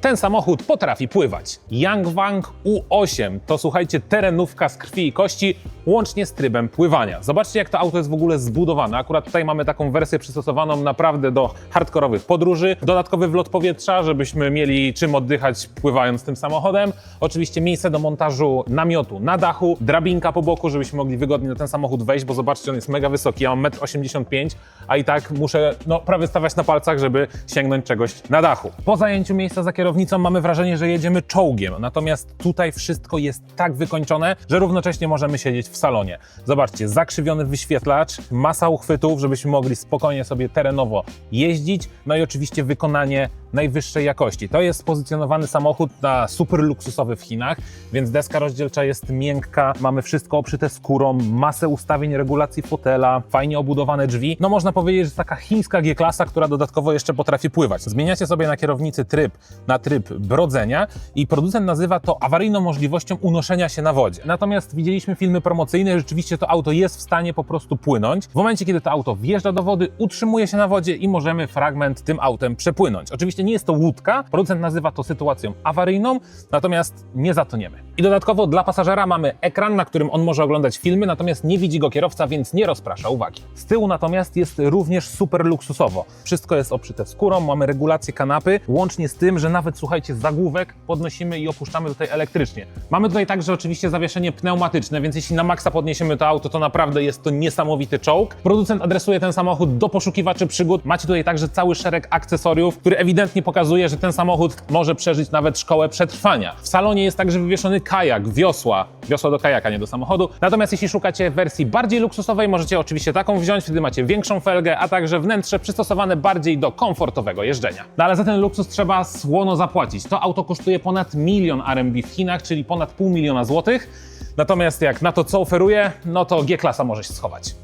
ten samochód potrafi pływać. Yangwang U8 to słuchajcie terenówka z krwi i kości, łącznie z trybem pływania. Zobaczcie jak to auto jest w ogóle zbudowane. Akurat tutaj mamy taką wersję przystosowaną naprawdę do hardkorowych podróży. Dodatkowy wlot powietrza, żebyśmy mieli czym oddychać pływając tym samochodem. Oczywiście miejsce do montażu namiotu na dachu, drabinka po boku, żebyśmy mogli wygodnie na ten samochód wejść, bo zobaczcie, on jest mega wysoki. Ja mam 1,85 m, a i tak muszę no, prawie stawać na palcach, żeby sięgnąć czegoś na dachu. Po zajęciu miejsca za kierownicą mamy wrażenie, że jedziemy czołgiem, natomiast tutaj wszystko jest tak wykończone, że równocześnie możemy siedzieć w salonie. Zobaczcie, zakrzywiony wyświetlacz, masa uchwytów, żebyśmy mogli spokojnie sobie terenowo jeździć, no i oczywiście wykonanie najwyższej jakości. To jest pozycjonowany samochód na super luksusowy w Chinach, więc deska rozdzielcza jest miękka, mamy wszystko obszyte skórą, masę ustawień regulacji fotela, fajnie obudowane drzwi. No można powiedzieć, że taka chińska G-klasa, która dodatkowo jeszcze potrafi pływać. Zmieniacie sobie na kierownicy tryb na tryb brodzenia i producent nazywa to awaryjną możliwością unoszenia się na wodzie. Natomiast widzieliśmy filmy promocyjne, rzeczywiście to auto jest w stanie po prostu płynąć. W momencie, kiedy to auto wjeżdża do wody, utrzymuje się na wodzie i możemy fragment tym autem przepłynąć. Oczywiście nie jest to łódka, producent nazywa to sytuacją awaryjną, natomiast nie zatoniemy. I dodatkowo dla pasażera mamy ekran, na którym on może oglądać filmy, natomiast nie widzi go kierowca, więc nie rozprasza uwagi. Z tyłu natomiast jest również super luksusowo. Wszystko jest obszyte skórą, mamy regulację kanapy, łącznie z tym, że nawet słuchajcie, zagłówek podnosimy i opuszczamy tutaj elektrycznie. Mamy tutaj także oczywiście zawieszenie pneumatyczne, więc jeśli na maksa podniesiemy to auto, to naprawdę jest to niesamowity czołg. Producent adresuje ten samochód do poszukiwaczy przygód. Macie tutaj także cały szereg akcesoriów, który ewidentnie pokazuje, że ten samochód może przeżyć nawet szkołę przetrwania. W salonie jest także wywieszony kajak, wiosła, wiosła do kajaka, nie do samochodu. Natomiast jeśli szukacie wersji bardziej luksusowej, możecie oczywiście taką wziąć, wtedy macie większą felgę, a także wnętrze przystosowane bardziej do komfortowego jeżdżenia. No ale za ten luksus trzeba słono zapłacić. To auto kosztuje ponad milion RMB w Chinach, czyli ponad pół miliona złotych. Natomiast jak na to, co oferuje, no to G-klasa może się schować.